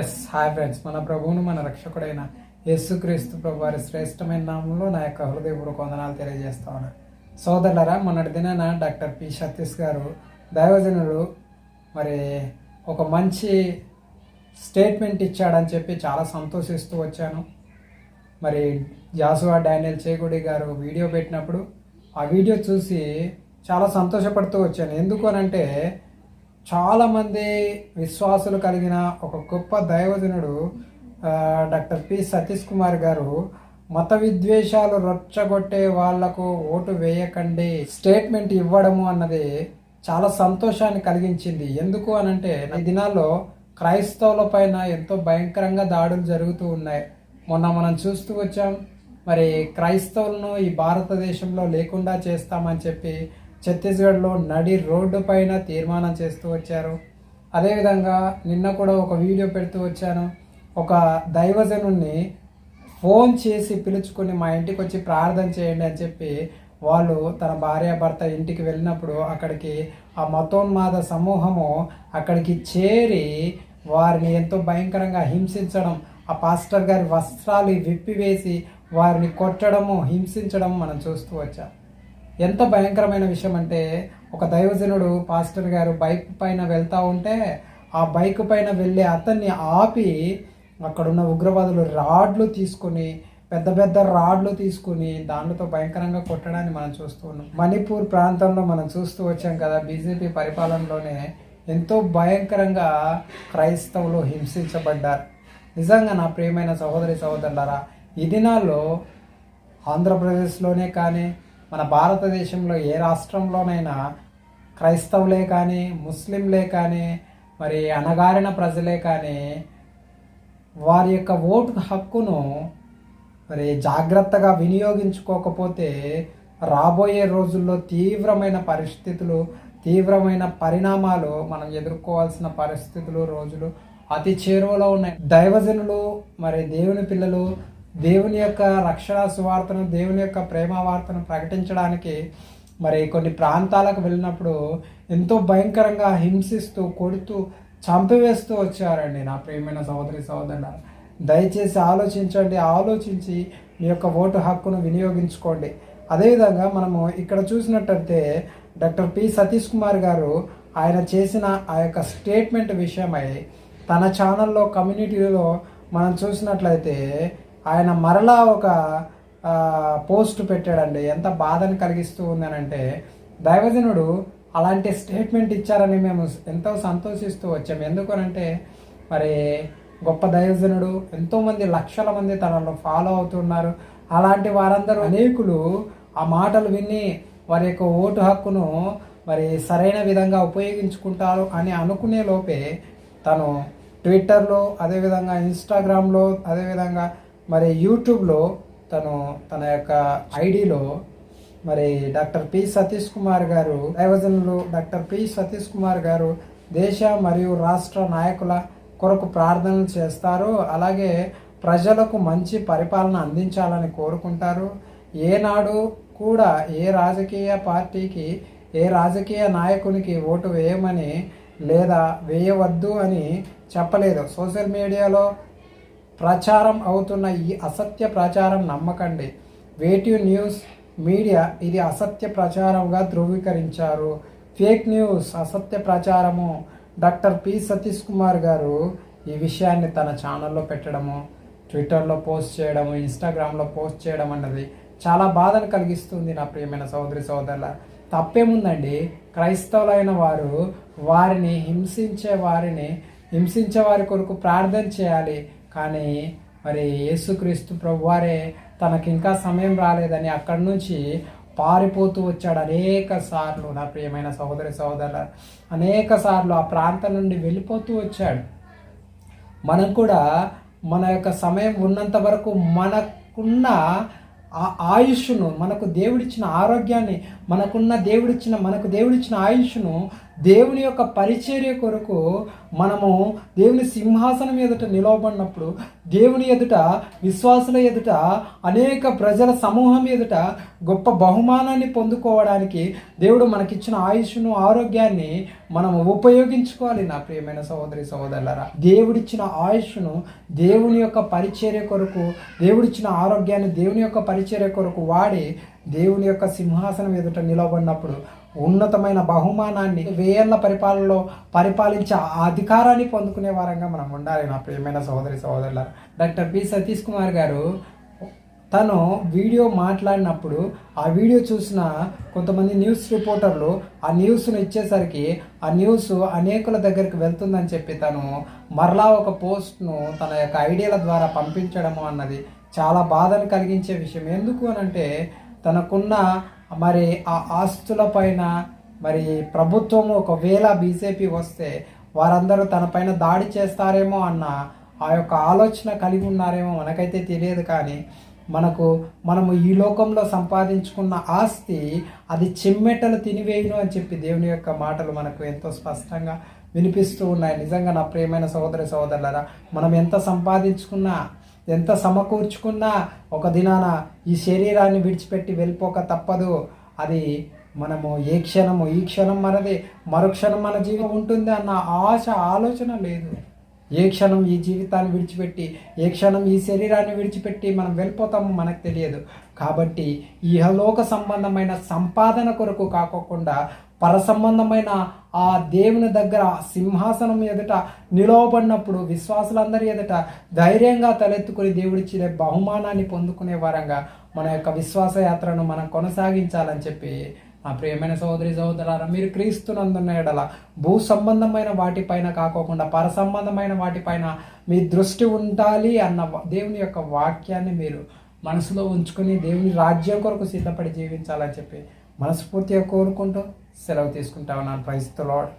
Yes hi friends మన ప్రభువును మన రక్షకుడైన యేసుక్రీస్తు ప్రభు వారి శ్రేష్టమైన నామంలో నా యొక్క హృదయపూర్వక వందనాలు తెలియజేస్తా ఉన్నా. సోదరులరా మొన్నటి దినాన డాక్టర్ పి. సతీష్ గారు దైవజనుడు మరి ఒక మంచి స్టేట్మెంట్ ఇచ్చాడని చెప్పి చాలా సంతోషిస్తూ వచ్చాను. మరి జాసువా డానియల్ చేగుడి గారు వీడియో పెట్టినప్పుడు ఆ వీడియో చూసి చాలా సంతోషపడుతూ వచ్చాను. ఎందుకు అనంటే చాలామంది విశ్వాసులు కలిగిన ఒక గొప్ప దైవజనుడు డాక్టర్ పి. సతీష్ కుమార్ గారు మత విద్వేషాలు రొచ్చగొట్టే వాళ్ళకు ఓటు వేయకండి స్టేట్మెంట్ ఇవ్వడము అన్నది చాలా సంతోషాన్ని కలిగించింది. ఎందుకు అనంటే ఈ దినాల్లో క్రైస్తవుల పైన ఎంతో భయంకరంగా దాడులు జరుగుతూ ఉన్నాయి. మొన్న మనం చూస్తూ వచ్చాం మరి క్రైస్తవులను ఈ భారతదేశంలో లేకుండా చేస్తామని చెప్పి ఛత్తీస్గఢ్లో నడి రోడ్డు పైన తీర్మానం చేస్తూ వచ్చారు. అదేవిధంగా నిన్న కూడా ఒక వీడియో పెడుతూ వచ్చాను. ఒక దైవజనుణ్ణి ఫోన్ చేసి పిలుచుకొని మా ఇంటికి వచ్చి ప్రార్థన చేయండి అని చెప్పి వాళ్ళు తన భార్యాభర్త ఇంటికి వెళ్ళినప్పుడు అక్కడికి ఆ మతోన్మాద సమూహము అక్కడికి చేరి వారిని ఎంతో భయంకరంగా హింసించడం ఆ పాస్టర్ గారి వస్త్రాలు విప్పివేసి వారిని కొట్టడము హింసించడం మనం చూస్తూ వచ్చాం. ఎంత భయంకరమైన విషయం అంటే ఒక దైవజనుడు పాస్టర్ గారు బైక్ పైన వెళ్తూ ఉంటే ఆ బైక్ పైన వెళ్ళే అతన్ని ఆపి అక్కడున్న ఉగ్రవాదులు రాడ్లు తీసుకొని పెద్ద పెద్ద రాడ్లు తీసుకుని దానితో భయంకరంగా కొట్టడాన్ని మనం చూస్తూ ఉన్నాం. మణిపూర్ ప్రాంతంలో మనం చూస్తూ వచ్చాం కదా బీజేపీ పరిపాలనలోనే ఎంతో భయంకరంగా క్రైస్తవులు హింసించబడ్డారు. నిజంగా నా ప్రియమైన సహోదరి సహోదరులారా ఈ దినాల్లో ఆంధ్రప్రదేశ్లోనే కానీ మన భారతదేశంలో ఏ రాష్ట్రంలోనైనా క్రైస్తవులే కానీ ముస్లింలే కానీ మరి అణగారిన ప్రజలే కానీ వారి యొక్క ఓటు హక్కును మరి జాగ్రత్తగా వినియోగించుకోకపోతే రాబోయే రోజుల్లో తీవ్రమైన పరిస్థితులు తీవ్రమైన పరిణామాలు మనం ఎదుర్కోవాల్సిన పరిస్థితులు రోజులు అతి చేరువలో ఉన్నాయి. దైవజనులు మరి దేవుని పిల్లలు దేవుని యొక్క రక్షణ సువార్తను దేవుని యొక్క ప్రేమ వార్తను ప్రకటించడానికి మరి కొన్ని ప్రాంతాలకు వెళ్ళినప్పుడు ఎంతో భయంకరంగా హింసిస్తూ కొడుతూ చంపివేస్తూ వచ్చారండి నా ప్రియమైన సహోదరి సహోదరుల దయచేసి ఆలోచించండి ఆలోచించి మీ యొక్క ఓటు హక్కును వినియోగించుకోండి. అదేవిధంగా మనము ఇక్కడ చూసినట్టయితే డాక్టర్ పి. సతీష్ కుమార్ గారు ఆయన చేసిన ఆ యొక్క స్టేట్మెంట్ విషయమై తన ఛానల్లో కమ్యూనిటీలో మనం చూసినట్లయితే ఆయన మరలా ఒక పోస్ట్ పెట్టాడండి. ఎంత బాధను కలిగిస్తూ ఉందనంటే దైవజనుడు అలాంటి స్టేట్మెంట్ ఇచ్చారని మేము ఎంతో సంతోషిస్తూ వచ్చాం. ఎందుకనంటే మరి గొప్ప దైవజనుడు ఎంతోమంది లక్షల మంది తనలో ఫాలో అవుతున్నారు. అలాంటి వారందరూ అనేకులు ఆ మాటలు విని వారి యొక్క ఓటు హక్కును మరి సరైన విధంగా ఉపయోగించుకుంటారు అని అనుకునే లోపే తను ట్విట్టర్లో అదేవిధంగా ఇన్స్టాగ్రామ్లో అదేవిధంగా మరి యూట్యూబ్లో తను తన యొక్క ఐడిలో మరి డాక్టర్ పి సతీష్ కుమార్ గారు దైవజనులు డాక్టర్ పి సతీష్ కుమార్ గారు దేశ మరియు రాష్ట్ర నాయకుల కొరకు ప్రార్థనలు చేస్తారు. అలాగే ప్రజలకు మంచి పరిపాలన అందించాలని కోరుకుంటారు. ఏనాడు కూడా ఏ రాజకీయ పార్టీకి ఏ రాజకీయ నాయకునికి ఓటు వేయమని లేదా వేయవద్దు అని చెప్పలేదు. సోషల్ మీడియాలో ప్రచారం అవుతున్న ఈ అసత్య ప్రచారం నమ్మకండి. వేటివ్ న్యూస్ మీడియా ఇది అసత్య ప్రచారంగా ధృవీకరించారు. ఫేక్ న్యూస్ అసత్య ప్రచారము. Doctor P. సతీష్ కుమార్ గారు ఈ విషయాన్ని తన ఛానల్లో పెట్టడము ట్విట్టర్లో పోస్ట్ చేయడము ఇన్స్టాగ్రామ్లో పోస్ట్ చేయడం అన్నది చాలా బాధను కలిగిస్తుంది నా ప్రియమైన సహోదరి సహోదరుల. తప్పేముందండి? క్రైస్తవులైన వారు వారిని హింసించే వారిని హింసించే వారి కొరకు ప్రార్థన చేయాలి. కానీ మరి యేసుక్రీస్తు ప్రభువారే తనకి ఇంకా సమయం రాలేదని అక్కడి నుంచి పారిపోతూ వచ్చాడు అనేక సార్లు. నా ప్రియమైన సహోదరి సహోదరు అనేక సార్లు ఆ ప్రాంతం నుండి వెళ్ళిపోతూ వచ్చాడు. మనం కూడా మన యొక్క సమయం ఉన్నంత వరకు మనకున్న ఆ ఆయుష్ను మనకు దేవుడిచ్చిన ఆరోగ్యాన్ని మనకున్న దేవుడిచ్చిన మనకు దేవుడిచ్చిన ఆయుష్ను దేవుని యొక్క పరిచర్య కొరకు మనము దేవుని సింహాసనం ఎదుట నిలవబడినప్పుడు దేవుని ఎదుట విశ్వాసుల ఎదుట అనేక ప్రజల సమూహం ఎదుట గొప్ప బహుమానాన్ని పొందుకోవడానికి దేవుడు మనకిచ్చిన ఆయుష్ను ఆరోగ్యాన్ని మనం ఉపయోగించుకోవాలి నా ప్రియమైన సహోదరి సహోదరులరా. దేవుడిచ్చిన ఆయుష్ను దేవుని యొక్క పరిచర్య కొరకు దేవుడిచ్చిన ఆరోగ్యాన్ని దేవుని యొక్క పరిచర్య కొరకు వాడి దేవుని యొక్క సింహాసనం ఎదుట నిలబడినప్పుడు ఉన్నతమైన బహుమానాన్ని వేయన్న పరిపాలనలో పరిపాలించే అధికారాన్ని పొందుకునే వారంగా మనం ఉండాలి. నా ప్రియమైన సహోదరి సహోదరుల డాక్టర్ పి సతీష్ కుమార్ గారు తను వీడియో మాట్లాడినప్పుడు ఆ వీడియో చూసిన కొంతమంది న్యూస్ రిపోర్టర్లు ఆ న్యూస్ను ఇచ్చేసరికి ఆ న్యూస్ అనేకుల దగ్గరికి వెళ్తుందని చెప్పి తను మరలా ఒక పోస్ట్ను తన యొక్క ఐడియాల ద్వారా పంపించడము అన్నది చాలా బాధను కలిగించే విషయం. ఎందుకు అనంటే తనకున్న మరి ఆ ఆస్తుల పైన మరి ప్రభుత్వం ఒకవేళ బీజేపీ వస్తే వారందరూ తన పైన దాడి చేస్తారేమో అన్న ఆ యొక్క ఆలోచన కలిగి ఉన్నారేమో మనకైతే తెలియదు కానీ మనకు మనము ఈ లోకంలో సంపాదించుకున్న ఆస్తి అది చెమ్మెట్టలు తినివేయును అని చెప్పి దేవుని యొక్క మాటలు మనకు ఎంతో స్పష్టంగా వినిపిస్తూ ఉన్నాయి. నిజంగా నా ప్రియమైన సహోదరి సహోదరులరా మనం ఎంత సంపాదించుకున్నా ఎంత సమకూర్చుకున్నా ఒక దినాన ఈ శరీరాన్ని విడిచిపెట్టి వెళ్ళిపోక తప్పదు. అది మనము ఏ క్షణము ఈ క్షణం మనది మరుక్షణం మన జీవం ఉంటుంది అన్న ఆశ ఆలోచన లేదు. ఏ క్షణం ఈ జీవితాన్ని విడిచిపెట్టి ఏ క్షణం ఈ శరీరాన్ని విడిచిపెట్టి మనం వెళ్ళిపోతామో మనకు తెలియదు. కాబట్టి ఇహలోక సంబంధమైన సంపాదన కొరకు కాకోకుండా పర సంబంధమైన ఆ దేవుని దగ్గర సింహాసనం ఎదుట నిలవబడినప్పుడు విశ్వాసులందరి ఎదుట ధైర్యంగా తలెత్తుకుని దేవుడిచ్చే బహుమానాన్ని పొందుకునే వారంగా మన యొక్క విశ్వాస యాత్రను మనం కొనసాగించాలని చెప్పి నా ప్రియమైన సహోదరి సహోదరారా మీరు క్రీస్తునందున్న ఎడల భూ సంబంధమైన వాటిపైన కాకోకుండా పర సంబంధమైన వాటిపైన మీ దృష్టి ఉండాలి అన్న దేవుని యొక్క వాక్యాన్ని మీరు మనసులో ఉంచుకొని దేవుని రాజ్యం కొరకు సిద్ధపడి జీవించాలని చెప్పి మనస్ఫూర్తిగా కోరుకుంటూ సెలవు తీసుకుంటా ఉన్నాను. ప్రైస్తు లాడ్